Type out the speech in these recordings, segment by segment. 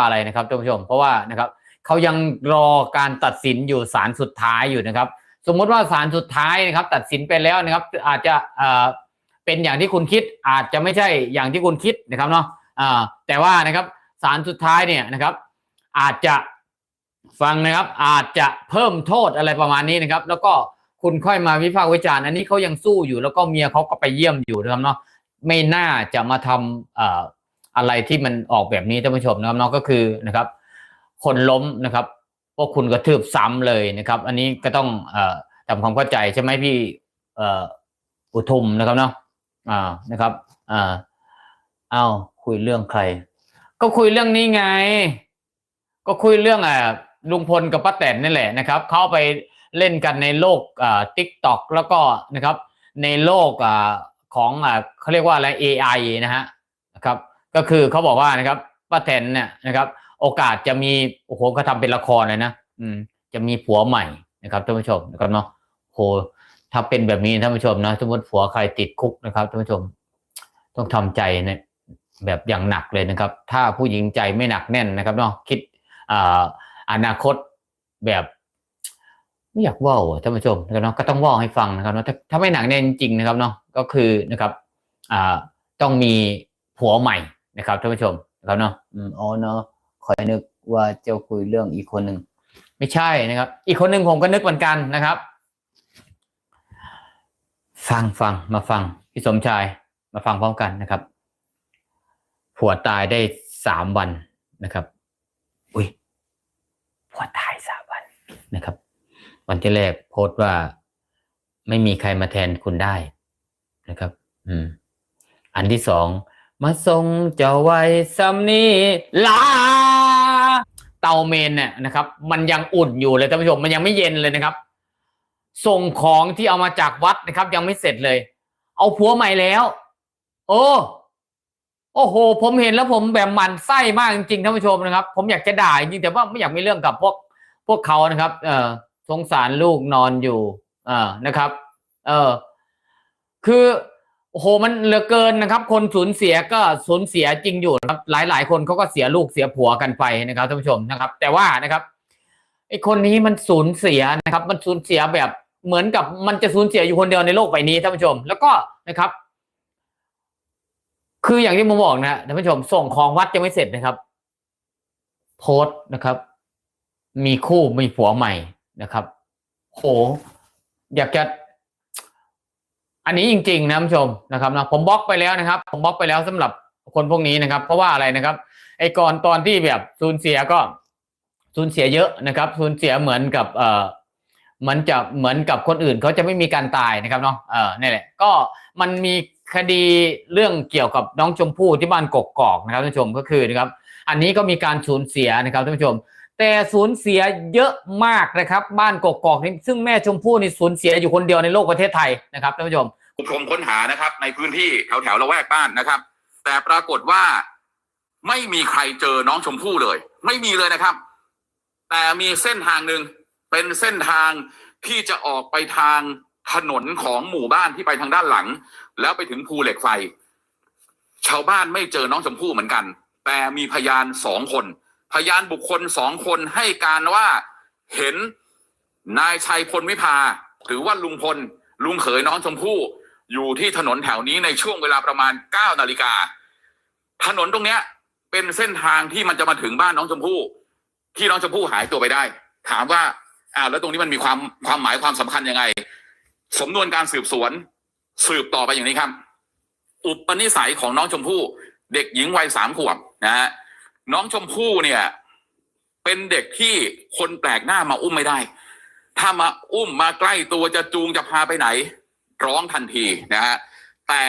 อะไรนะครับท่านผู้ชม เพราะว่านะครับเขายังรอการตัดสินอยู่ศาลสุดท้ายอยู่นะครับ สมมุติว่าศาลสุดท้ายนะครับ ตัดสินไปแล้วนะครับ อาจจะเอ่อเป็นอย่างที่คุณคิดอาจจะไม่ใช่อย่างที่คุณคิดนะครับเนาะอ่าแต่ว่านะครับศาลสุดท้ายเนี่ยนะครับ อาจจะฟังนะครับ อาจจะเพิ่มโทษอะไรประมาณนี้นะครับ แล้วก็คุณค่อยมาวิพากษ์วิจารณ์อันนี้เขายังสู้อยู่ แล้วก็เมียเขาก็ไปเยี่ยมอยู่นะครับเนาะไม่น่าจะมาทำเอะไรที่มันออกแบบนี้ท่านผู้ชมนะครับเนาะก็คือนะครับ คนล้มนะครับพวกคุณกระทืบซ้ำเลยนะครับ อันนี้ก็ต้องเอ่อทำความเข้าใจใช่ไหมพี่เอ่ออุทุมนะครับเนาะอ่านะครับอ่าเอ้าคุยเรื่องใคร ก็คุยเรื่องนี้ไง ก็คุยเรื่องอ่าลุงพลกับป้าแตนนี่แหละนะครับ เขาไปเล่นกันในโลกอ่าทิกตอกแล้วก็นะครับ ในโลกอ่าของอ่าเขาเรียกว่าอะไร AI นะฮะนะครับ ก็คือเขาบอกว่านะครับป้าแตนเนี่ยนะครับ โอกาสจะมีโอ้โหเขาทำเป็นละครเลยนะอืม จะมีผัวใหม่นะครับท่านผู้ชมนะครับเนาะโหถ้าเป็นแบบนี้ท่านผู้ชมนะสมมติผัวใครติดคุกนะครับท่านผู้ชม ต้องทำใจเนี่ยแบบอย่างหนักเลยนะครับ ถ้าผู้หญิงใจไม่หนักแน่นนะครับเนาะคิดอ่าอนาคตแบบไม่อยากว่าอะท่านผู้ชมนะครับเนาะก็ต้องว่าให้ฟังนะครับเนาะถ้าไม่หนักแน่นจริงนะครับเนาะก็คือนะครับอ่าต้องมีผัวใหม่ นะครับท่านผู้ชมนะครับเนาะอ๋อเนาะคอยนึกว่าเจ้าคุยเรื่องอีกคนหนึ่งไม่ใช่นะครับ อีกคนหนึ่งผมก็นึกเหมือนกันนะครับ ฟังฟังมาฟังพี่สมชายมาฟังพร้อมกันนะครับ ผัวตายได้สามวันนะครับ อุ้ยผัวตายสามวันนะครับ วันที่แรกโพสต์ว่าไม่มีใครมาแทนคุณได้นะครับ อืม อันที่สอง มาทรงเจ้าไว้ซ้ำนี้ลา เตาเมนเนี่ยนะครับ มันยังอุ่นอยู่เลยท่านผู้ชมมันยังไม่เย็นเลยนะครับ ส่งของที่เอามาจากวัดนะครับ ยังไม่เสร็จเลย เอาผัวใหม่แล้ว โอ้โอ้โห ผมเห็นแล้วผมแบบมันไส้มากจริงๆท่านผู้ชมนะครับ ผมอยากจะด่าจริงแต่ว่าไม่อยากมีเรื่องกับพวกพวกเขานะครับ เออสงสารลูกนอนอยู่ เออนะครับ เออคือ โอ้โหมันเหลือเกินนะครับ คนสูญเสียก็สูญเสียจริงอยู่นะครับ หลาย ๆ คนเขาก็เสียลูกเสียผัวกันไปนะครับท่านผู้ชมนะครับ แต่ว่านะครับไอคนนี้มันสูญเสียนะครับ มันสูญเสียแบบเหมือนกับมันจะสูญเสียอยู่คนเดียวในโลกใบนี้ท่านผู้ชม แล้วก็นะครับ คืออย่างที่ผมบอกนะท่านผู้ชม ส่งของวัดยังไม่เสร็จนะครับ โพสต์นะครับ มีคู่มีผัวใหม่นะครับ โห อยากจะ อันนี้จริงๆนะท่านผู้ชมนะครับนะผมบล็อกไปแล้วนะครับ ผมบล็อกไปแล้วสำหรับคนพวกนี้นะครับ เพราะว่าอะไรนะครับ ไอ้ก่อนตอนที่แบบสูญเสียก็สูญเสียเยอะนะครับ สูญเสียเหมือนกับเอ่อเหมือนจะเหมือนกับคนอื่นเขาจะไม่มีการตายนะครับเนาะเออนี่แหละก็มันมีคดีเรื่องเกี่ยวกับน้องชมพู่ที่บ้านกกอกนะครับท่านผู้ชมก็คือนะครับ อันนี้ก็มีการสูญเสียนะครับท่านผู้ชม แต่สูญเสียเยอะมากนะครับ บ้านกกอกนี่ซึ่งแม่ชมพู่นี่สูญเสียอยู่คนเดียวในโลกประเทศไทยนะครับท่านผู้ชมปูพรมค้นหานะครับ ในพื้นที่แถวแถวละแวกบ้านนะครับ แต่ปรากฏว่าไม่มีใครเจอน้องชมพู่เลย ไม่มีเลยนะครับ แต่มีเส้นทางหนึ่งเป็นเส้นทางที่จะออกไปทางถนนของหมู่บ้านที่ไปทางด้านหลัง แล้วไปถึงภูเหล็กไฟ ชาวบ้านไม่เจอน้องชมพู่เหมือนกัน แต่มีพยานสองคน พยานบุคคลสองคนให้การว่าเห็นนายชัยพลวิภา หรือว่าลุงพล ลุงเขยน้องชมพู่อยู่ที่ถนนแถวนี้ในช่วงเวลาประมาณ9นาฬิกาถนนตรงเนี้ย เป็นเส้นทางที่มันจะมาถึงบ้านน้องชมพู่ ที่น้องชมพู่หายตัวไปได้ ถามว่าอ้าวแล้วตรงนี้มันมีความความหมายความสำคัญยังไงสำนวนการสืบสวนสืบต่อไปอย่างนี้ครับ อุปนิสัยของน้องชมพู่ เด็กหญิงวัยสามขวบนะฮะ น้องชมพู่เนี่ย เป็นเด็กที่คนแปลกหน้ามาอุ้มไม่ได้ ถ้ามาอุ้มมาใกล้ตัวจะจูงจะพาไปไหน ร้องทันทีนะฮะแต่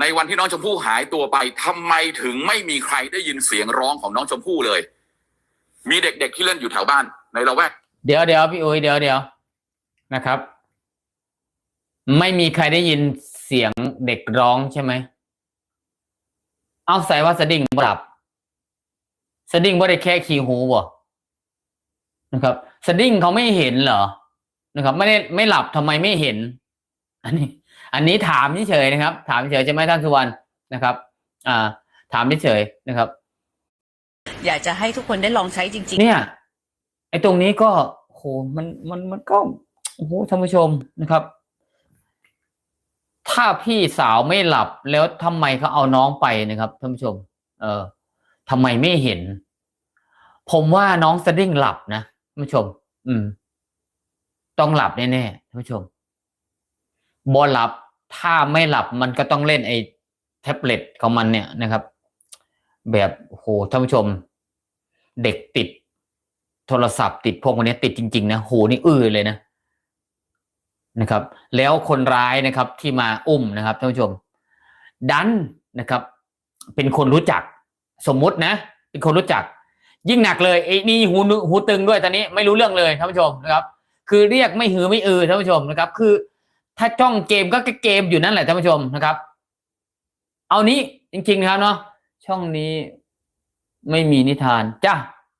ในวันที่น้องชมพู่หายตัวไปทำไมถึงไม่มีใครได้ยินเสียงร้องของน้องชมพู่เลย มีเด็กๆที่เล่นอยู่แถวบ้าน ในละแวกเดี๋ยวเดี๋ยวพี่อุ้ยเดี๋ยวเดี๋ยวนะครับ ไม่มีใครได้ยินเสียงเด็กร้องใช่ไหม เอาใส่ว่าสดิ้งบ่หลับ สดิ้งบ่ได้แค่ขี่หูบ่นะครับ สดิ้งเขาไม่เห็นเหรอนะครับ ไม่ได้ไม่หลับทำไมไม่เห็น อันนี้ อันนี้ถามเฉยๆนะครับ ถามเฉยๆใช่ไหมท่านสุวรรณนะครับ อ่า ถามเฉยๆนะครับ อยากจะให้ทุกคนได้ลองใช้จริง ๆ เนี่ยไอ้ตรงนี้ก็โหมันมันมันก็โอ้โหท่านผู้ชมนะครับ ถ้าพี่สาวไม่หลับแล้วทำไมเขาเอาน้องไปนะครับท่านผู้ชม เออ ทำไมไม่เห็น ผมว่าน้องสดิ้งหลับนะท่านผู้ชม อืม ต้องหลับแน่ๆท่านผู้ชมบอหลับ ถ้าไม่หลับมันก็ต้องเล่นไอ้แท็บเล็ตของมันเนี่ยนะครับ แบบโอ้โหท่านผู้ชม เด็กติด โทรศัพท์ติดพวกวันนี้ติดจริง ๆ นะโหนี่อื้อเลยนะนะครับ แล้วคนร้ายนะครับที่มาอุ้มนะครับท่านผู้ชม ดันนะครับ เป็นคนรู้จัก สมมุตินะ เป็นคนรู้จัก ยิ่งหนักเลยไอ้นี่หูหูตึงด้วยตอนนี้ไม่รู้เรื่องเลยท่านผู้ชมนะครับ คือเรียกไม่หือไม่อือท่านผู้ชมนะครับ คือ ถ้าจ้องเกมก็เกมอยู่นั่นแหละท่านผู้ชมนะครับ เอานี้จริงๆนะครับเนาะช่องนี้ไม่มีนิทานจ้ะ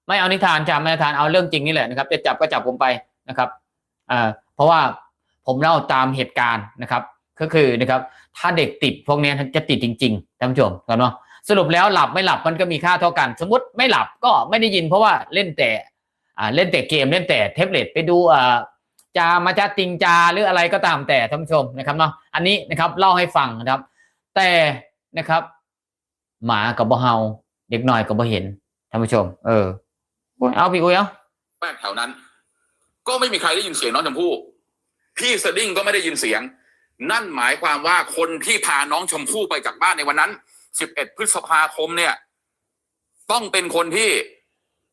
ไม่เอานิทานจ้ะไม่นิทานเอาเรื่องจริงนี่แหละนะครับจะจับก็จับผมไปนะครับอ่าเพราะว่าผมเล่าตามเหตุการณ์นะครับ ก็คือนะครับ ถ้าเด็กติดพวกนี้จะติดจริงๆท่านผู้ชมครับเนาะ สรุปแล้วหลับไม่หลับมันก็มีค่าเท่ากัน สมมติไม่หลับก็ไม่ได้ยินเพราะว่าเล่นแต่อ่าเล่นแต่เกมเล่นแต่แท็บเล็ตไปดูอ่าจามาจาติงจาหรืออะไรก็ตามแต่ท่านผู้ชมนะครับเนาะอันนี้นะครับเล่าให้ฟังนะครับ แต่นะครับ หมากับบ่เฮาเด็กน้อยก็บ่เห็นท่านผู้ชม เออเอาพี่อุ้ยเอาแวกแถวนั้น ก็ไม่มีใครได้ยินเสียงน้องชมพู่พี่สดิ้งก็ไม่ได้ยินเสียง นั่นหมายความว่าคนที่พาน้องชมพู่ไปจากบ้านในวันนั้น 11 พฤษภาคมเนี่ย ต้องเป็นคนที่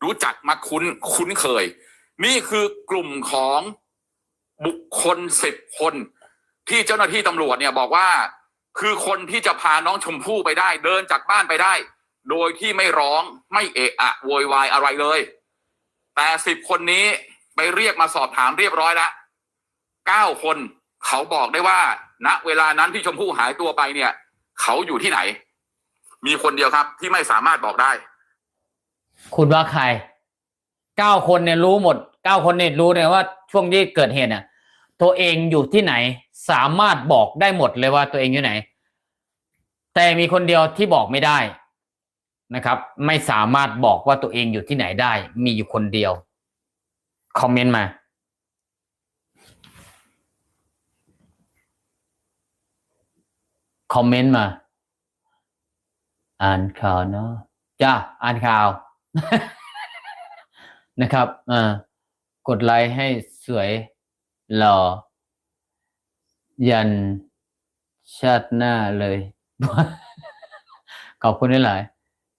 รู้จักมักคุ้นคุ้นเคย นี่คือกลุ่มของบุคคลสิบคน ที่เจ้าหน้าที่ตำรวจเนี่ยบอกว่าคือคนที่จะพาน้องชมพู่ไปได้ เดินจากบ้านไปได้ โดยที่ไม่ร้องไม่เอะอะโวยวายอะไรเลย แต่สิบคนนี้ไปเรียกมาสอบถามเรียบร้อยแล้วเก้าคนเขาบอกได้ว่า ณเวลานั้นที่ชมพู่หายตัวไปเนี่ย เขาอยู่ที่ไหน มีคนเดียวครับ ที่ไม่สามารถบอกได้ คุณว่าใครเก้าคนเนี่ยรู้หมดเก้าคนเนี่ยรู้เนี่ยว่าช่วงที่เกิดเหตุเนี่ยตัวเองอยู่ที่ไหน สามารถบอกได้หมดเลยว่าตัวเองอยู่ไหน แต่มีคนเดียวที่บอกไม่ได้นะครับ ไม่สามารถบอกว่าตัวเองอยู่ที่ไหนได้ มีอยู่คนเดียวคอมเมนต์มาคอมเมนต์มา อ่านข่าวเนาะจ้าอ่านข่าว นะครับอ่ากดไลค์ให้สวยหล่อ ยันชาติหน้าเลย ขอบคุณด้วยหลาย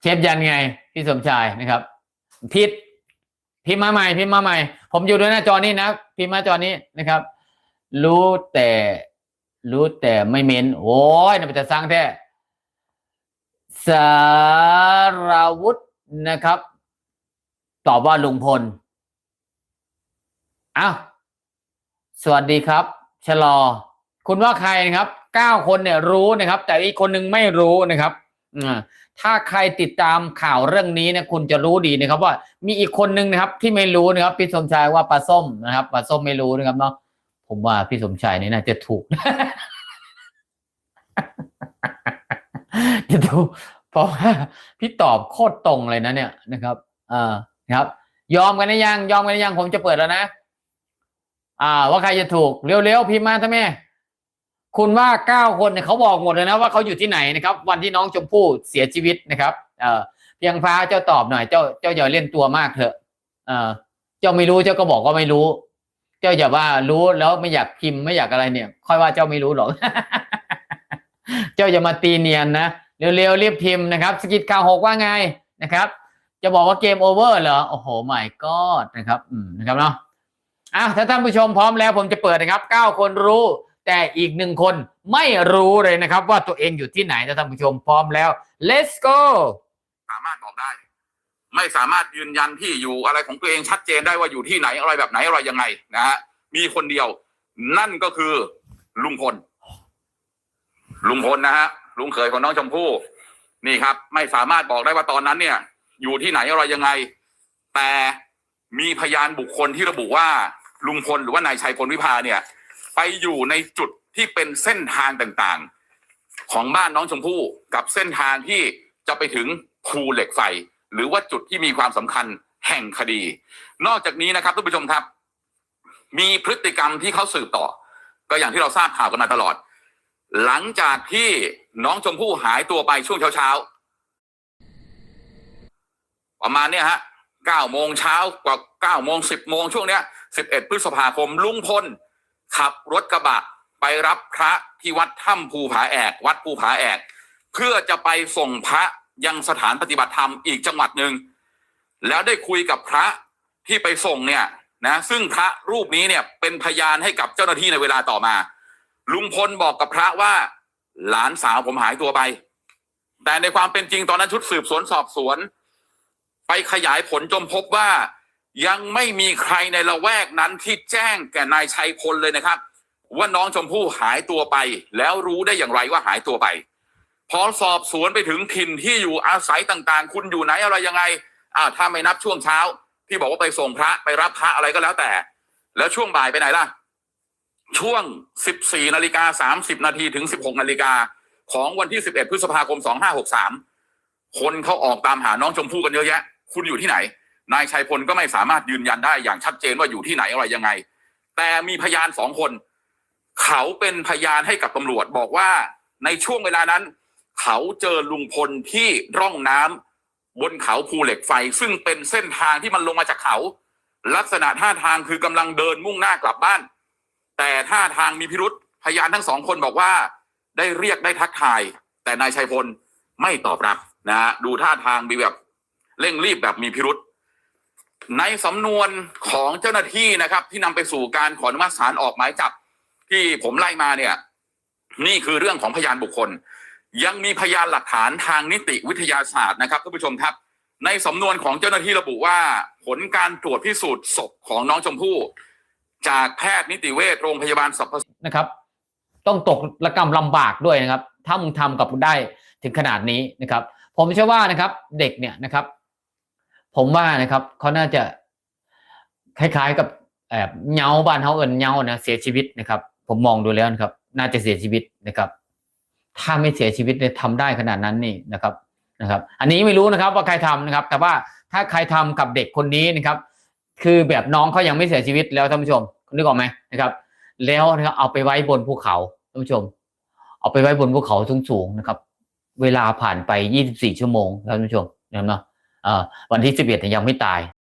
เชฟยันไง พี่สมชายนะครับ พิดพิมพ์มาใหม่พิมพ์มาใหม่ ผมอยู่ด้วยหน้าจอนี้นะพิมพ์มาจอนี้นะครับ รู้แต่ รู้แต่ไม่เม้น โอ้ยน่าจะสร้างแท้ สารวุฒินะครับ ตอบว่าลุงพลอ้าวสวัสดีครับ ชะลอ คุณว่าใครนะครับเก้าคนเนี่ยรู้นะครับ แต่อีกคนหนึ่งไม่รู้นะครับถ้าใครติดตามข่าวเรื่องนี้เนี่ยคุณจะรู้ดีนะครับ ว่ามีอีกคนหนึ่งนะครับ ที่ไม่รู้นะครับพี่สมชายว่าปลาส้มนะครับปลาส้มไม่รู้นะครับเนาะผมว่าพี่สมชายนี่น่าจะถูก จะถูเพราะว่าพี่ตอบโคตรตรงเลยนะเนี่ยนะครับอ่านะครับ ยอมกันหรือยัง ยอมกันหรือยังผมจะเปิดแล้วนะ อ่า ว่าใครจะถูกเร็วๆพิมพ์มาท่านแม่คุณว่าเก้าคนเนี่ยเขาบอกหมดเลยนะว่าเขาอยู่ที่ไหนนะครับ วันที่น้องชมพู่เสียชีวิตนะครับ เออเพียงฟ้าเจ้าตอบหน่อยเจ้าเจ้าอย่าเล่นตัวมากเถอะ เออเจ้าไม่รู้เจ้าก็บอกว่าไม่รู้ เจ้าอย่าว่ารู้แล้วไม่อยากพิมพ์ไม่อยากอะไรเนี่ย ค่อยว่าเจ้าไม่รู้หรอก เจ้าอย่ามาตีเนียนนะ เร็วๆรีบพิมพ์นะครับสกิดข่าวหกว่าไงนะครับ จะบอกว่าเกมโอเวอร์เหรอ โอ้โหไม่กอดนะครับอืมนะครับเนาะอะถ้าท่านผู้ชมพร้อมแล้วผมจะเปิดนะครับเก้าคนรู้ แต่อีกหนึ่งคนไม่รู้เลยนะครับ ว่าตัวเองอยู่ที่ไหนถ้าท่านผู้ชมพร้อมแล้ว let's go สามารถบอกได้ ไม่สามารถยืนยันที่อยู่อะไรของตัวเองชัดเจนได้ว่าอยู่ที่ไหนอะไรแบบไหนอะไรยังไงนะฮะมีคนเดียว นั่นก็คือลุงพลลุงพลนะฮะ ลุงเขยของน้องชมพู่นี่ครับ ไม่สามารถบอกได้ว่าตอนนั้นเนี่ย อยู่ที่ไหนอะไรยังไง แต่มีพยานบุคคลที่ระบุว่าลุงพลหรือว่านายชัยพลวิพาเนี่ย ไปอยู่ในจุดที่เป็นเส้นทางต่างๆ ของบ้านน้องชมพู่กับเส้นทางที่จะไปถึงภูเหล็กไฟ หรือว่าจุดที่มีความสำคัญแห่งคดี นอกจากนี้นะครับท่านผู้ชมครับ มีพฤติกรรมที่เขาสืบต่อ ก็อย่างที่เราทราบข่าวกันมาตลอด หลังจากที่ น้องชมพู่หายตัวไปช่วงเช้าๆ ประมาณเนี้ยฮะเก้าโมงเช้ากว่าเก้าโมงสิบโมงช่วงเนี้ยสิบเอ็ดพฤษภาคมลุงพลขับรถกระบะไปรับพระที่วัดถ้ำภูผาแอก วัดภูผาแอก เพื่อจะไปส่งพระยังสถานปฏิบัติธรรมอีกจังหวัดหนึ่งแล้วได้คุยกับพระที่ไปส่งเนี่ยนะซึ่งพระรูปนี้เนี่ยเป็นพยานให้กับเจ้าหน้าที่ในเวลาต่อมา ลุงพลบอกกับพระว่า หลานสาวผมหายตัวไป แต่ในความเป็นจริงตอนนั้นชุดสืบสวนสอบสวน ไปขยายผลจนพบว่ายังไม่มีใครในละแวกนั้นที่แจ้งแก่นายชัยพลเลยนะครับ ว่าน้องชมพู่หายตัวไป แล้วรู้ได้อย่างไรว่าหายตัวไป พอสอบสวนไปถึงถิ่นที่อยู่อาศัยต่างๆ คุณอยู่ไหนอะไรยังไงอ้าวถ้าไม่นับช่วงเช้า ที่บอกว่าไปส่งพระไปรับพระอะไรก็แล้วแต่ แล้วช่วงบ่ายไปไหนล่ะ ช่วง 14นาฬิกา30นาทีถึง 16นาฬิกาของวันที่ 11 พฤษภาคม 2563 คนเขาออกตามหาน้องชมพู่กันเยอะแยะ คุณอยู่ที่ไหน นายชัยพลก็ไม่สามารถยืนยันได้อย่างชัดเจนว่าอยู่ที่ไหนอะไรยังไง แต่มีพยานสองคน เขาเป็นพยานให้กับตำรวจบอกว่าในช่วงเวลานั้น เขาเจอลุงพลที่ร่องน้ำบนเขาภูเหล็กไฟ ซึ่งเป็นเส้นทางที่มันลงมาจากเขา ลักษณะท่าทางคือกำลังเดินมุ่งหน้ากลับบ้าน แต่ท่าทางมีพิรุษพยานทั้งสองคนบอกว่า ได้เรียกได้ทักทาย แต่นายชัยพลไม่ตอบรับนะฮะดูท่าทางมีแบบเร่งรีบแบบมีพิรุษในสำนวนของเจ้าหน้าที่นะครับ ที่นำไปสู่การขออนุมัติศาลออกหมายจับ ที่ผมไล่มาเนี่ย นี่คือเรื่องของพยานบุคคล ยังมีพยานหลักฐานทางนิติวิทยาศาสตร์นะครับท่านผู้ชมครับ ในสำนวนของเจ้าหน้าที่ระบุว่า ผลการตรวจพิสูจน์ศพของน้องชมพู่ จากแพทย์นิติเวชโรงพยาบาลสรรพนะครับ ต้องตกระกรรมลำบากด้วยนะครับ ถ้ามึงทำกับได้ถึงขนาดนี้นะครับ ผมเชื่อว่านะครับ เด็กเนี่ยนะครับ ผมว่านะครับเขาน่าจะคล้ายๆกับแอบเหงาบ้านเขาเอินเหงานะเสียชีวิตนะครับ ผมมองดูแล้วนะครับ น่าจะเสียชีวิตนะครับ ถ้าไม่เสียชีวิตเนี่ยทำได้ขนาดนั้นนี่นะครับนะครับ อันนี้ไม่รู้นะครับว่าใครทำนะครับ แต่ว่าถ้าใครทำกับเด็กคนนี้นะครับ คือแบบน้องเขายังไม่เสียชีวิตแล้วท่านผู้ชมนึกออกไหมนะครับ แล้วนะครับเอาไปไว้บนภูเขาท่านผู้ชม เอาไปไว้บนภูเขาสูงๆนะครับ เวลาผ่านไป 24 ชั่วโมงแล้วท่านผู้ชมนะครับเนาะวันที่ 11เนี่ยยังไม่ตาย